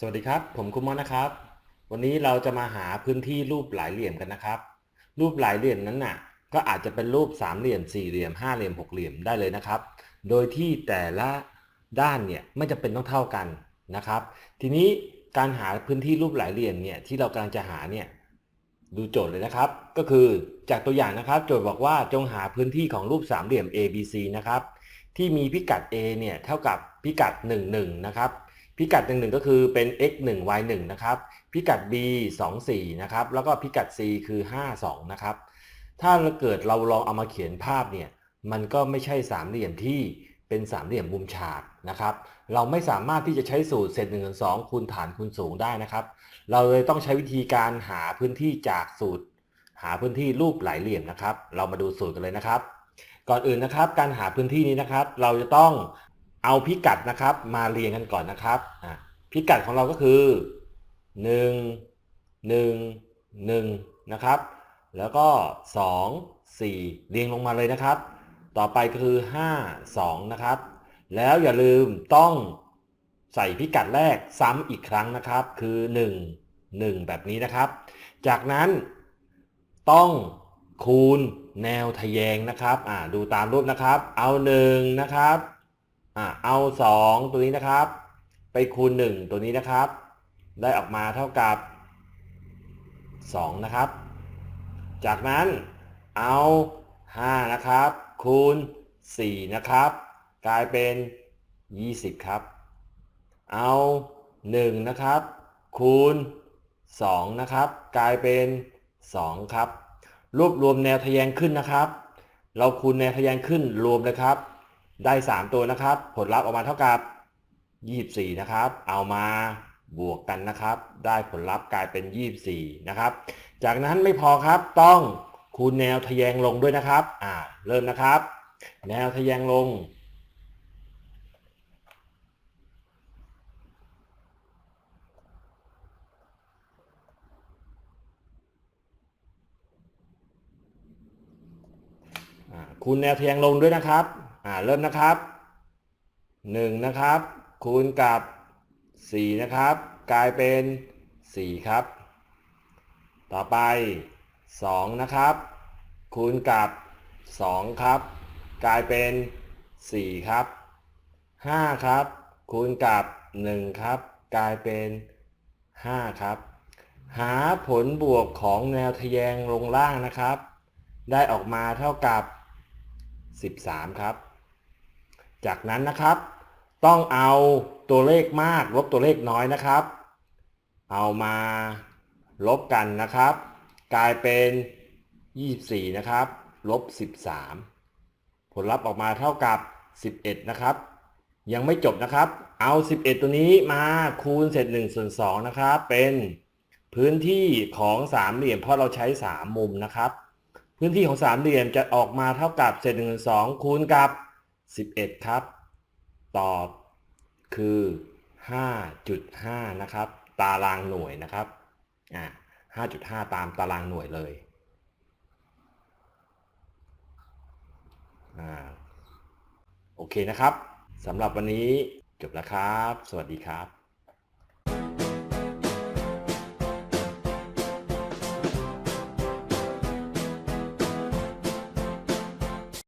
สวัสดีครับ ผมคุณมอนนะครับ วันนี้เราจะมาหาพื้นที่รูปหลายเหลี่ยมกันนะครับ รูปหลายเหลี่ยมนั้นน่ะ ก็อาจจะเป็นรูปสามเหลี่ยมสี่เหลี่ยมห้าเหลี่ยมหกเหลี่ยมได้เลยนะครับ โดยที่แต่ละด้านเนี่ยไม่จำเป็นต้องเท่ากันนะครับ ทีนี้การหาพื้นที่รูปหลายเหลี่ยมเนี่ยที่เรากำลังจะหาเนี่ยดูโจทย์เลยนะครับ ก็คือจากตัวอย่างนะครับ โจทย์บอกว่าจงหาพื้นที่ของรูปสามเหลี่ยม ABC นะครับที่มีพิกัด A เนี่ยเท่ากับพิกัด 1 1 นะครับ พิกัด1 1ก็คือเป็น x 1 y 1นะครับ พิกัด b 2 4นะครับ แล้วก็พิกัด c คือ 5 2นะครับ ถ้าเกิดเราลองเอามาเขียนภาพเนี่ย มันก็ไม่ใช่สามเหลี่ยมที่เป็นสามเหลี่ยมมุมฉากนะครับ เราไม่สามารถที่จะใช้สูตรเศษ1นึ่งสองคูณฐานคูณสูงได้นะครับ เราเลยต้องใช้วิธีการหาพื้นที่จากสูตร หาพื้นที่รูปหลายเหลี่ยมนะครับ เรามาดูสูตรกันเลยนะครับ ก่อนอื่นนะครับ การหาพื้นที่นี้นะครับ เราจะต้อง เอาพิกัดนะครับ มาเรียงกันก่อนนะครับอะพิกัดของเราก็คือ 1 1 1 นะครับ แล้วก็ 2 4 เรียงลงมาเลยนะครับ ต่อไปก็คือ 5 2 นะครับ แล้วอย่าลืมต้องใส่พิกัดแรกซ้ำอีกครั้งนะครับ คือ 1 1 แบบนี้นะครับ จากนั้นต้องคูณแนวทะแยงนะครับ อ่า ดูตามรูปนะครับ เอา 1 นะครับ อ่าเอา 2 ตัวนี้นะครับ ไปคูณ 1 ตัวนี้นะครับ ได้ออกมาเท่ากับ 2 นะครับ จากนั้นเอา 5 นะครับ คูณ 4 นะครับ กลายเป็น 20 ครับ เอา 1 นะครับ คูณ 2 นะครับ กลายเป็น 2 ครับ รวบรวมแนวทะแยงขึ้นนะครับ เราคูณแนวทะแยงขึ้นรวมเลยครับ ได้ 3 ตัวนะครับ ผลลัพธ์ออกมาเท่ากับ 24 นะครับ เอามาบวกกันนะครับ ได้ผลลัพธ์กลายเป็น 24 นะครับ จากนั้นไม่พอครับต้องคูณแนวทะแยงลงด้วยนะครับ อ่า เริ่มนะครับ แนวทะแยงลง คูณแนวทะแยงลงด้วยนะครับ อ่าเริ่มนะครับ1นะครับคูณกับ4นะครับกลายเป็น4ครับ ต่อไป2นะครับคูณกับ2ครับกลายเป็น4ครับ5ครับคูณกับ1ครับกลายเป็น5ครับหาผลบวกของแนวทะแยงลงล่างนะครับ ได้ออกมาเท่ากับ 13 ครับ จากนั้นนะครับ ต้องเอาตัวเลขมากลบตัวเลขน้อยนะครับ เอามาลบกันนะครับ กลายเป็น 24 นะครับลบ 13 ผลลัพธ์ออกมาเท่ากับ 11 นะครับ ยังไม่จบนะครับ เอา 11 ตัวนี้มาคูณเศษ1ส่วน2นะครับ เป็นพื้นที่ของสามเหลี่ยมเพราะเราใช้ 3 มุมนะครับ พื้นที่ของสามเหลี่ยมจะออกมาเท่ากับเศษ1ส่วน2คูณกับ 11 ครับ ตอบคือ 5.5 นะครับ ตารางหน่วยนะครับอ่า5.5 ตามตารางหน่วยเลยอ่าโอเคนะครับสำหรับวันนี้จบแล้วครับ สวัสดีครับ